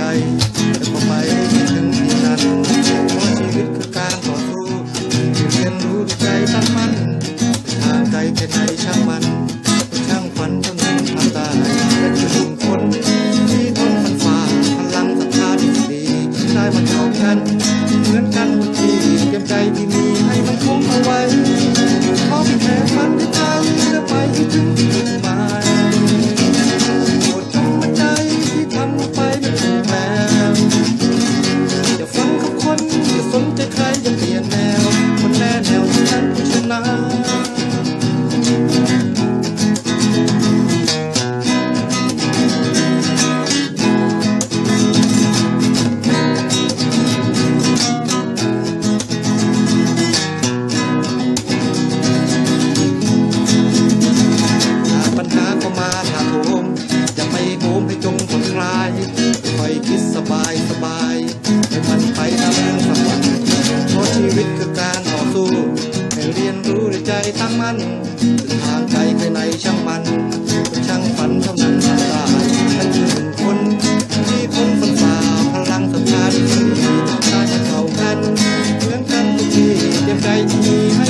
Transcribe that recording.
ใจแต่ก็ไปไม่ถึงที่นั้นเพราะชีวิตคือการต่อสู้ที่เรียนรู้ด้วยใจตั้งมั่นทางใจแค่ไหนช่างมัน ทั้งมันถึงทางใจภายในช่างมันช่างฝันเท่านั้นได้ฉันคือนคนที่คนฝันฝ่าพลังศรัทธาที่มีได้เขากันเหมือนกันทุกทีเตรียมใจที่ให้